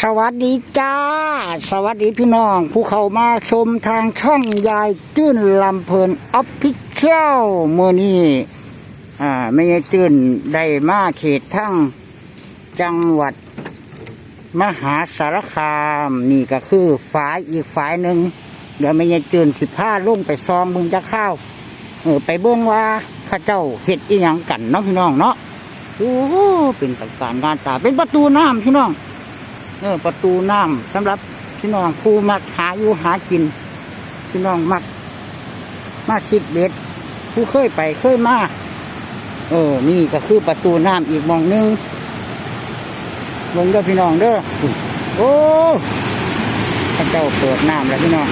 สวัสดีจ้า สวัสดีพี่น้อง ผู้เขามาชมทางช่องยายจื้นลำเพลินออฟฟิเชียลเมื่อนี้อ่าไม่ใช่จื้นได้มาเขตทั้งจังหวัด มหาสารคาม นี่ก็คือฝ่ายอีกฝ่ายหนึ่งเดี๋ยวไม่ใช่จื้นสิบห้าลุ่งไปซองมึงจะเข้าวเออไปเบื้องว่าข้าเจ้าเห็ดอีหยังกันเนาะพี่น้องเนาะโอ้เป็นตการงานตาเป็นประตูน้ำพี่น้อง เออประตูน้ำสำหรับพี่น้องผู้มักหาอยู่หากิน พี่น้องมัก มาสิดเบ็ดผู้เคยไปเคยมาเออ นี่ก็คือประตูน้ำอีกมองหนึงลงเด้อพี่น้องเด้อโอ้พระเจ้าเปิดน้ำแล้วพี่น้อง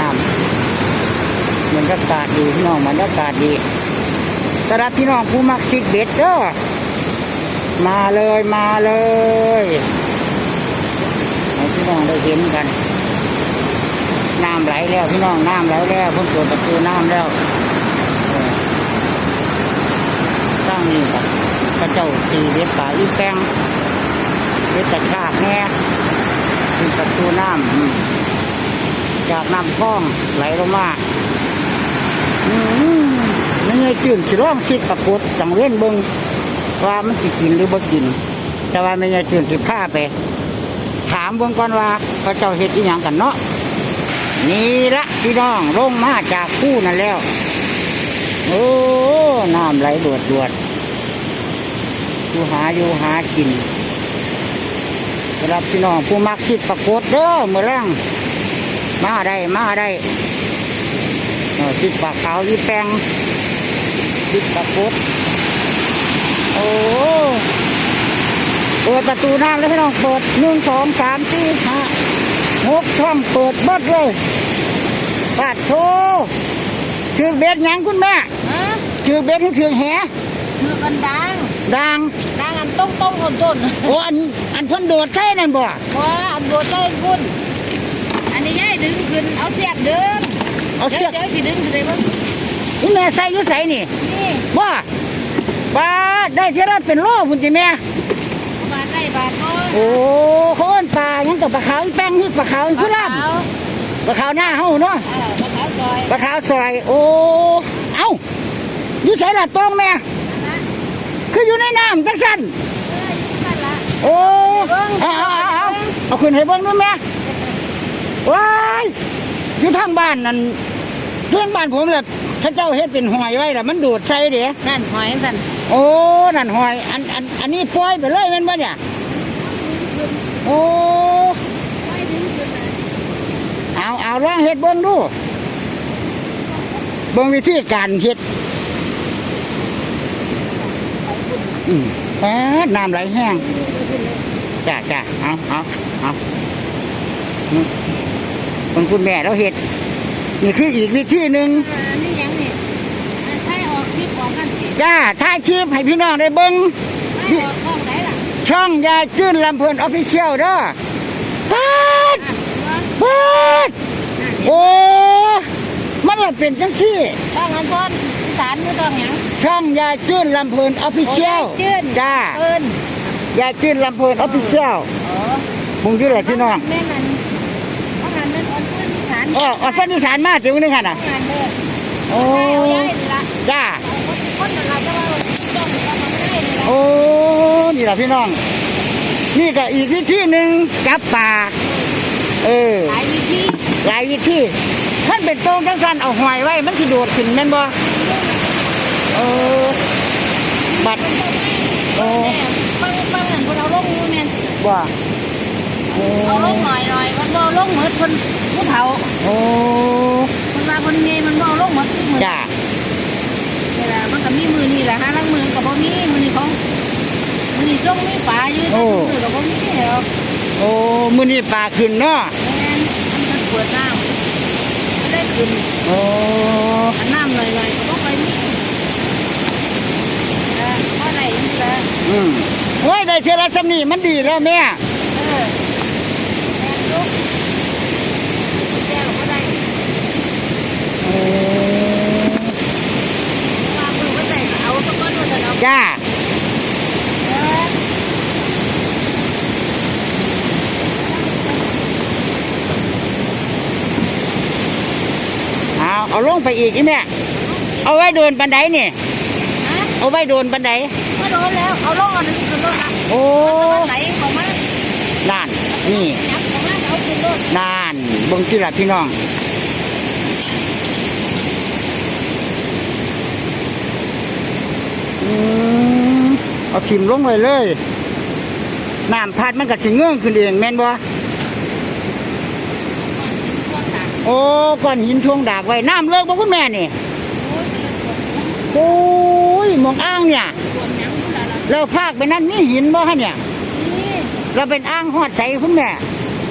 น้ำบรรยากาศดีพี่น้องบรรยากาศดีสำหรับพี่น้องผู้มักสิดเบ็ดเด้อ มาเลยมาเลยให้พี่น้องได้เห็นกัน น้ำไหลแล้วพี่น้องน้ำไหลแล้วพิ่งเปิดประตูน้ำแล้วเออสร้างนี่กับพระเจ้าตีเว็บป่าอีแปงเว็บตะชากแน่เป็นประตูน้ำจากน้ำคลองไหลลงมาอืมนี่ไงจื่นสิร้องสิปรากจังเว้นเบิง ว่ามันสิกินหรือบ่กิน แต่ว่าไม่ใช่ตื่นสิผ้าไป ถามเบิ่งก่อนว่าเขาเจ้าเฮ็ดอีหยังกันเนาะนี่ละพี่น้องลงมาจากคู่นั่นแล้ว โอ้น้ำไหลดวดดวดอยู่หาอยู่หากินสำหรับพี่น้องผู้มักสิดปรากฏเด้อเมื่อแรงมาได้มาได้สิปลาขาวยี่แปงสิปรากฏ โอ้เปิดประตูน้ำแล้วพี่น้องเปิดหนึ่งสองสามสี่ห้าหกช่องเปิดเบิดเลยปาดโทถือเบ็ดหยังคุณแม่ฮะถือเบ็ดให้ถือแหมือกันดังดังดังอันต้งต้งคนต้นโอ้อันอันเพ่นโดดใช่นั่นบ่ว่าอันโดดใจพุ่นอันนี้ย่ายดึงขึ้นเอาเสียบดึงเอาเชือกเดี๋ยวสิดึงขึ้นเลยมั้งคุณแม่ใส่อยุ่ใส่นี่นี่ว่าปลา ได้เท่าไรเป็นโลคุณจิแม่บาทได้บาทน้อยโอ้เขาเอิ้นปลายังกับปลาขาวอีแป้งนี่ปลาขาวอีกุหลาบเอาปลาขาวหน้าเฮาเนาะเออมะขาวซอยปลาขาวซอย โอ้เอ้าอยู่ใส่ละตองแม่นะคืออยู่ในน้ำจังสันเอออยู่นั่นละโอ้เอาเอาเอาเอาเอาขึ้นให้เบิ้งด้วยแม่ว้ายอยู่ทางบ้านนั่นเพื่อนบ้านผมเลยถ้าเจ้าเฮ็ดเป็นหอยไว้ล่ะมันดูดใส่เดี๋ยนั่นหอยสัน โอ้ นั่นหอย อัน อัน อันนี้ปล่อยไปเลยมันบ่เนี่ย โอ้หอยดึงขึ้นนะเอาเอาลองเฮ็ดเบิ้งดู เบิ้งวิธีการเฮ็ดอืมแป๊ดน้ำไหลแห้ง จ้าจ้าเอาเอาเอามคุณคุณแม่เราเห็ด นี่คืออีกวิธีหนึ่งนนี้ยังนี่ใช้ออกคลิปออกกันสิ จ้าถ่ายคลิปให้พี่น้องได้เบิ้งไม่ออกช่องไหนล่ะช่องยายจื้นลำเพลินออฟฟิเชียลเด้อป๊าดอะป๊าดโอ้มันละเป็นจังซี่ช่องอันซ้อนอีสานมือต้องหยังช่องยายจื้นลำเพลินออฟฟิเชียลโอ้ยจื้นจ้าเอินยายจื้นลำเพลินออฟฟิเชียลอ๋อมึงอยืดอะไรพี่น้องแม่มันต้องหันเป็นอ่อนพื้นอีสานอ๋ออ๋อเส้นอีสานมากเดี๋ยวนึงค่ะน่ะต้องหันเด้อโอ้ใช่เอาย้ายนี่ละจ้า ละพี่น้อง นี่ก็อีกวิธีหนึ่งจับปลาเออ หลายวิธีหลายวิธีท่านเป็นตรงจังสันเอาหอยไว้ มันสิโดดขึ้นแม่นบ่เออบัดโอ้แม่บางบางอันคนเอาลงอยู่แม่นว่าโอ้เอาลงหน่อยหน่อยมันบ่เอาลงเหมือนคนผู้เฒ่าโอ้คนว่าคนเงยมันบ่เอาลงเหมือนที่มือจ้า นี่ล่ะมันก็มีมือนี่แหละฮะลังมือก็บ่มี มือนี่ของมือนี่จงมีปลาอยู่แต่มือก็บ่มีแล้วโอ้มือนี่ปลาขึ้นเนาะแม่นมันเปิดน้ำไม่ได้ขึ้นโอ้อันน้ำหน่อยๆก็บ่ไปมีเออเพราะอะไรนี่ล่ะอืมโอ้ยได้เทอละสำนีมันดีแล้วแม่ เออแม่ลูกแก้วก็ได้ โอ้ ว่ามือก็ได้เอาตะก้อนว่าจะเอา จ้า เออ เอาลงไปอีกอีแม่ เอาไว้โดนบันไดนี่ฮะเอาไว้โดนบันไดมาโดนแล้ว เอาลงเอันนี้ขึ้นรถละโอ้มันไหลของมันนั่นนี่ยับของมันเอาขึ้นรถนั่นเบิ่งที่ละพี่น้องอืมเอาทิมลงไว้เลย น้ำพัดมันก็สิเงื่องขึ้นเองแม่นบ่ โอ้ก้อนหินทวงดากไว้น้ำเลิกบ่คุณแม่นี่โอ้ยหมองอ่างเนี่ยส่วนยังมันละละแล้วภาคไปนั้นมีหินบ่ฮะเนี่ยนี่เราเป็นอ่างหอดใสคุณแม่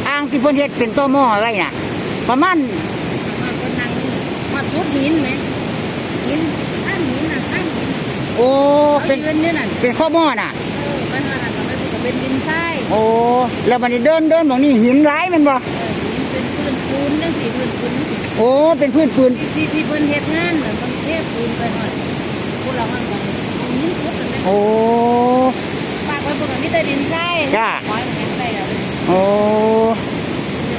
อ่างที่เพิ่นเฮ็ดเป็นต้อหม้อไว้น่ะ ประมาณมาคนนั่งมาทุบหินไหมหินอันหินน่ะอันหินโอ้เอาเป็นยืนเนี่ยน่ะเป็นข้อหม้อน่ะเออมันว่าน่ะก็ไม่ถูกเป็นดินทรายโอ้แล้วมันนี้เดินเดินหมองนี้หินหลายแมันบ่เออหิ นเป็นพื้นปูนจังสีพื้นปูนจังซี้โอ้เป็นพื้นปืนที่ที่เพิ่นเฮ็ดงานเหมือนเพิ่นเทปูนไปหน่อยพวกเรามันก็หินทุบกันไปโอ้ฝากไว้พวกเรามีแต่ดินทรายจ้าปล่อยมันยังได้แล้วโอ้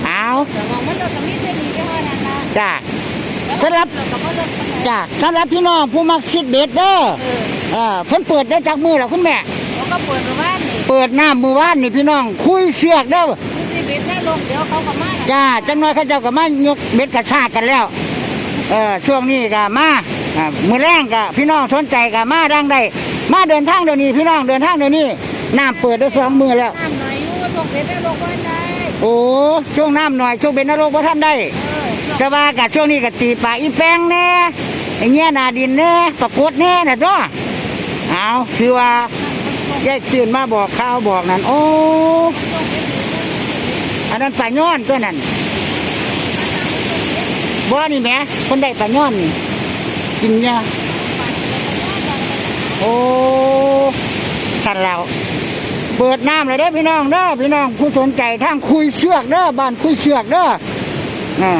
เอาแต่มองมันเราก็มีแต่ดีแค่ว่านั่นล่ะจ้าสำหรับเราก็บ่ต้องไปไหนจ้าสำหรับพี่น้องผู้มักซิดเบ็ดเด้อเออเออเพิ่นเปิดได้จากมือแล้วคุณแม่เขาก็เปิดมาบ้านนี่เปิดน้ำมือว่านนี่พี่น้องคุยเสือกเด้อ มีสิเบ็ดได้ลงเดี๋ยวเขาก็มาน่ะจ้าจังน้อยเขาเจ้าก็มายกเบ็ดกระชากกันแล้ว เออช่วงนี้ก็มาอ่ามือแรงก็พี่น้องสนใจก็มาดังได้ มาเดินทางเดี๋ยวนี้ พี่น้องเดินทางเดี๋ยวนี้น้ำเปิดได้สองมือแล้ว น้ำหน่อยอยู่ลงเบ็ดได้ลงวันได้โอ้ช่วงน้ำหน่อยช่วงเป็นนรกว่าท่านได้ เออแต่ว่ากับช่วงนี้ก็ตีปลาอีแป้งแน่ไอ้เงี้ยหนาดินแน่ปรากฏแน่น่ะจ้ะเอาคือว่าแยกตื่นมาบอกข่าวบอกนั่นโอ้ อันนั้นปลาย้อนตัวนั้นบ่นี่แหม่คนได้ปลาย้อนนี่กินเนี่ยโอ้สันแล้วเปิดน้ำเลยเด้อพี่น้องเด้อพี่น้องผู้สนใจทางคุยเชือกเด้อบ้านคุยเชือกเด้ออ่า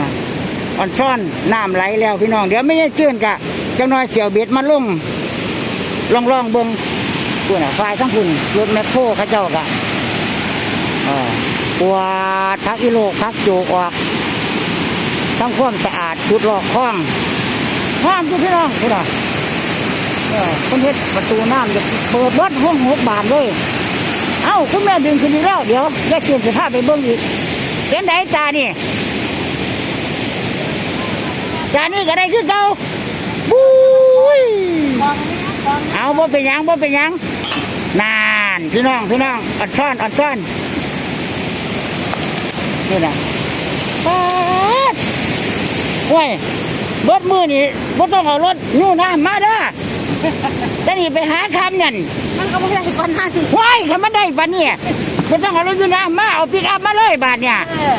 อ่อนซ่อนน้ำไหลแล้วพี่น้องเดี๋ยวไม่ได้เจือนกะจังน้อยเสียวเบ็ดมาลงลองลองเบิ้งคุณอะฝ่ายทั้งคุณรถแมคโครเขาเจ้ากะเอ่อ กวาดพักอีโลกพักโจกออกทั้งความสะอาดจุดหลอกคล้องห้ามทุกพี่น้องคุณอะเออคนเฮ็ดประตูน้ำจะเปิดรถห้องหกบานเลย เอ้าคุณแม่ดึงขึ้นอีกแล้ว เดี๋ยวแยกเกียนสภาพไปเบิ้งอีกเป็นไดตานี่จานนี้ก็ได้คือเก่าบุ้ยเอาบ่เป็นยังบ่เป็นยังนานพี่น้องพี่น้องอัดซ่อนอัดซ่อน นี่นะป๊าดโอ้ยรถมือนี่บ่ต้องเอารถยู่น้ำมาเด้อจะนี่ไปหาคำนั่นมันก็ไม่ได้ก่อนหน้าสิว้ายถ้ามันได้ปานเนี่ยบ่ต้องเอารถยู่น้ำมาเอาปิกอัพมาเลยบาทเนี่ยเออ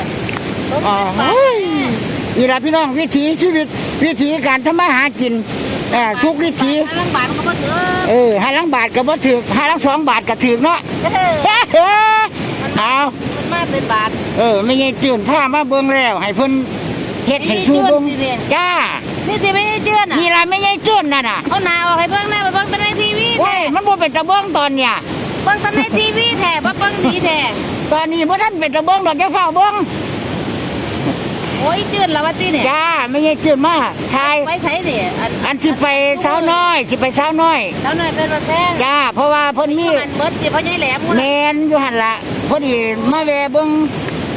อ๋อเฮ้ยนี่ละพี่น้องวิถีชีวิตวิถีการทำมาหากินเอ่อทุกวิถีลังบาทมันก็บ่ถือเออห้าลังบาทก็บ่ถือห้าลังสองบาทก็ถือเนาะ เออเอามันมาเป็นบาทเออไม่ใช่จื่นผ้ามาเบิ่งแล้ว ให้เพิ่นเฮ็ดให้ชูเบิ่งนี่จื่นสิเนี่ยจ้า นี่สิไม่ได้เจือนอะนี่ล่ะไม่ใช่จื่นนั่นน่ะเอาหนาออกให้เบิ่งหน้าไปเบิ่งแต่ในทีวีโอ้แท้ยมันบ่เป็นตะเบิ่งตอนเนี่ยเบิ่งแต่ในทีวีแท้บ่เบิ่งดีแท้ตอนนี้บ่ทันเป็นตะเบิ่งดอกจะเฝ้าเบิ่งโอ้ยเจือนแล้วว่าติเนี่ยจ้าไม่ใช่จื่นมาทายไว้ใช้นี่อันอันสิไปสาวน้อยสิไปสาวน้อยแล้วหน่อยเป็นรถแพงจ้าเพราะว่าเพิ่นมีมันเบิดสิพ่อใหญ่แหลมแมนอยู่หันละพอดีมาแวะเบิ่ง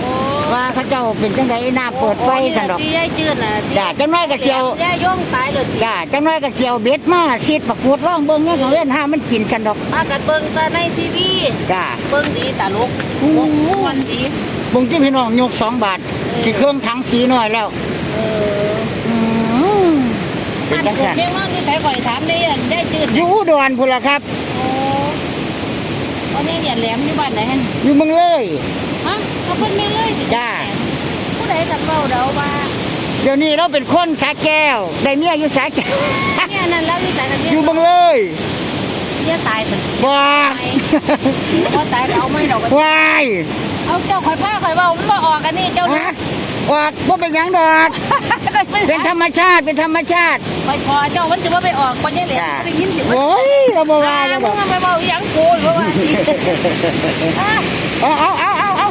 โอ้ว่าเขาเจ้าเป็นจังไดหน้าเปิดไฟสันดอกที่ยายเจือนน่ะจ้าจังน้อยก็เชียวยายย่องตายเลยสิจ้าจังน้อยก็เชียวเบ็ดมาซีดประกวดร้องเบิ่งเนี่ยเขาเล่นห้ามันกินสันดอกพากันเบิ่งแต่ในทีวีจ้าเบิ่งดีตลกโอ้โหวันดีเบิ่งที่พี่น้องยกสองบาท สิเครื่องถังสีหน่อยแล้วเอออืมเป็นมันจังเกิดสันเพียงว่าที่ใช้ก่อยถามได้ยังยายเจือนอยู่อุดรพุ่นละครับ โอ้วันนี้เนี่ยแหลมอยู่บ้านไหนฮะอยู่เมืองเลย ฮะเขาเพิ่นไม่เลยสิจ้า ผู้ใดกันเว้าเดาว่าเดี๋ยวนี้เราเป็นคนสาแก้ว ได้เมียอยู่สาแก้ว เนี่ยนั่นแล้วอยู่แต่กันอยู่เมืองเลย เนี่ยตายเป็นบ่ว่าตายแล้วเอาไม่ดอกกันวายเอาเจ้าข่อยผ้าข่อยเว้ามันบ่ออกกันนี่เจ้าฮะออกบ่เป็นหยังดอกเป็นธรรมชาติเป็นธรรมชาติข่อยพอเจ้ามันจะว่าไปออกคนนี้แหละได้ยินสิโอ้ยเราบ่ว่าว่าแล้แล้ววดมึอกงไปเว้าอีหยังกูเพราะว่าเอาเอาเอาเอาเอา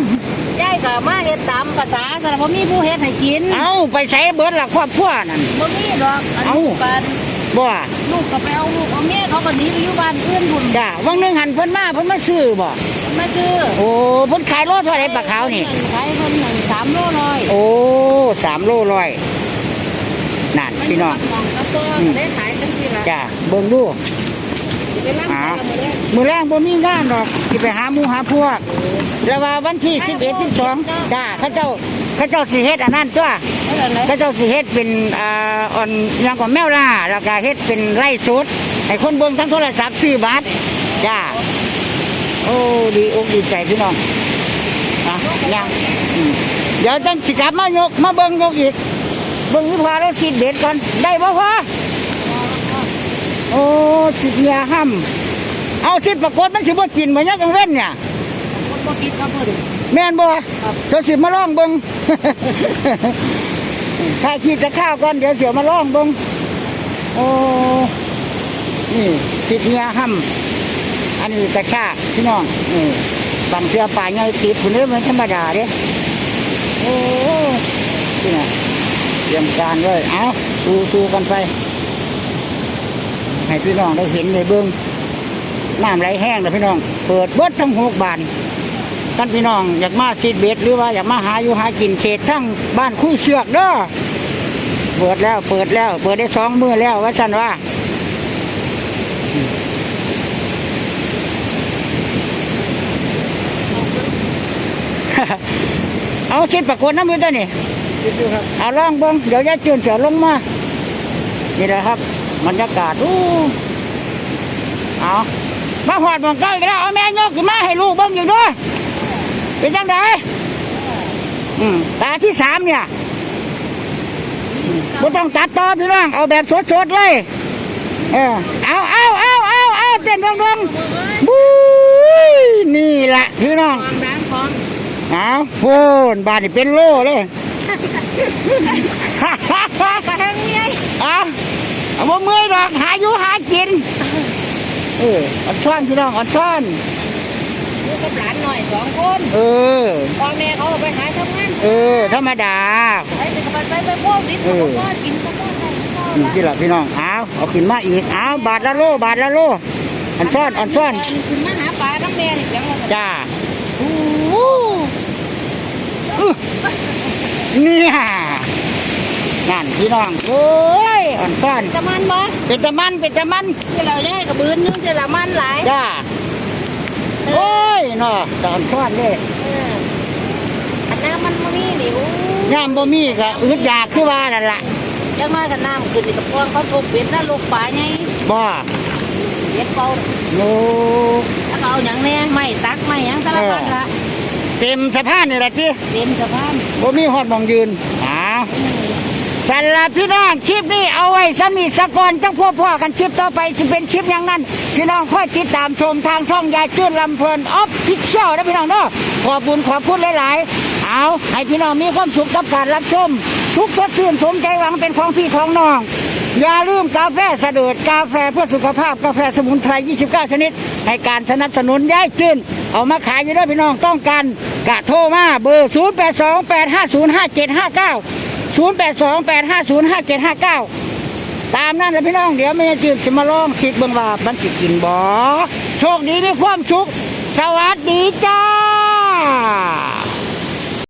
ยายก็มาเฮ็ดตามภาษาแต่บ่มีผู้เฮ็ดให้กิน เอาไปใช้เบิดละครอบครัวนั่นบ่มีดอกอันเอ้าลูกกัน บ่ลูกก็ไปเอาลูกเอาเมียเขาก็หนีไปอยู่บ้านอื่นพุ่นจ้าวังหนึงหันเพิ่นมาเพิ่นมาซื้อบ่มาซื้อโอ้เพิ่นขายโลเท่าไหร่ปลาขาวนี่ ขายเพิ่นหนึ่งสามโลร้อยโอ้สามโลร้อยนั่นพี่น้องมองกระตัวอืม ได้ขายจังซี่ล่ะจ้าเบิ่งดู สิไปรับอ่าใจกันหมดเลยมื้อแรงบ่มีงานดอกสิไปหาหมู่หาพวกแล้วว่าวันที่11 12จ้าเขาเจ้าเขาเจ้าสิเฮ็ดอันนั้นตัวเท่านั้นเลยเขาเจ้าสิเฮ็ดเป็นอ่าอ่อนอยังกับแมวล่าแล้วก็เฮ็ดเป็นไร่สดให้คนเบิ่งทั้งโทรศัพท์ซื้อบัตรจ้าโอ้ดีอกดีใจพี่น้องอะยังอืมเดี๋ยวจังสิกลับมายกมาเบิ่งยกอีกเบิ่งวิพาแล้วสิเด็ดก่อนได้บ่พอ โอ้สิเนียห้ำเอาสิปรากฏมันสิบ่กินบ่ยังกังเว้นเนี่ยคนบ่คิดกับเพิ่นแม่นบ่เจ้าสิมาลองเบิ่งถ้าคิดจะข้าวก่อนเดี๋ยวเสียวมาลองเบิ่งโอ้นี่สิเนียห้ำอันนี้กระชากพี่น้องนี่บังเสือป่าใหญ่ติดผุนนี้มันธรรมดาเด้โอ้นี่นะเตรียมการเลยเอาสู้สู้กันไป ให้พี่น้องได้เห็นได้เบิ่งน้ำไหลแห้งนะพี่น้อง เปิดเบิดทั้งหกบานท่านพี่น้องอยากมาซีดเบ็ดหรือว่าอยากมาหาอยู่หากินเขตทั้งบ้านคุยเชือกเด้อเปิดแล้ว เปิดแล้ว เปิดได้สองมือแล้วว่าฉันว่าเอาชิดประกวดน้ำมือตัวนี่เอาล่องเบิ้งเดี๋ยวยาจืนเสือลงมา นี่แหละครับ บรรยากาศอู้เอามาหอดหมองใกล้กันแล้วเอาแม่ยกขึ้นมาให้ลูกเบิ้งอยู่ด้วย เป็นยังไงอืมตาที่สามเนี่ยไม่ต้องตัดต่อพี่น้องเอาแบบสดๆเลย เออเอาเอาเอาเอาเอาเต้นดวงๆบู๊ยนี่แหละพี่น้องของร้านของเอาโฟนบาทนี่เป็นโลเลยกระแทงเมียเอา เอาบ่เมื่อยดอกหาอยู่หากิน เอออ่อนช้อนพี่น้องอ่อนช้อน ลูกกับหลานหน่อยสองคนเออ พ่อแม่เขาก็ไปหาทำงานเออ ธรรมดา ไปไปไปไปไปพ่อดิบเขาก็กินเขาก็ได้เขานี่ที่ละพี่น้องเอาเอาขึ้นมาอีกเอาบาทละโลบาทละโลอ่อนช้อนอ่อนช้อนคุณมาหาปลาทั้งแม่นี่จังว่าจ้าโอ้โหอื้อเนี่ยนั่นพี่น้องโอ้ย อ่อนช้อนจะมันบ่เป็นตะมันเป็นตะมันที่เราแยกกับบืนนึงที่เรามันหลายจ้าโอ้ยเนาะตอนช้อนเลยเอออันน้ำมันมันนี่นี่โอ้ย่ามบ่มีก็อึดอยากคือว่านั่นล่ะจังมากันน้ำขึ้นนี่กับพวงเขาทุบเป็ดแล้วลูกปลาไงบ่เป็ดเป่าโอ้แล้วก็เอาอย่างแน่ไม่ตักไม่หยังสารพัดละเต็มสะพานนี่แหละจีเต็มสะพานบ่มีฮอดหมองยืนอ้าว สันละพี่น้องคลิปนี้เอาไว้สนิทสกอนจังพ่อพ่อกันคลิปต่อไปจะเป็นคลิปอย่างนั้น พี่น้องค่อยติดตามชมทางช่องยายจื้นลำเพลินออฟฟิเชียลนะพี่น้องเนาะขอบคุญขอบคุณหลาย ๆ เอาให้พี่น้องมีความสุขกับการรับชมทุกสดชื่นสมใจหวังเป็นของพี่ของน้อง อย่าลืมกาแฟเสด็จกาแฟเพื่อสุขภาพกาแฟสมุนไพร 29 ชนิด ให้การสนับสนุนย้ายจื้นเอามาขายอยู่ด้วยพี่น้องต้องการกะโทรมาเบอร์ 0828505759 ศูนย์แปดสองแปดห้าศูนย์ห้าเจ็ดห้าเก้าตามนั่นแหละพี่น้องเดี๋ยวไม่จืดจะมาลองสิเบิ่งว่ามันสิกินบ่โชคดีด้วยความชุก สวัสดีจ้า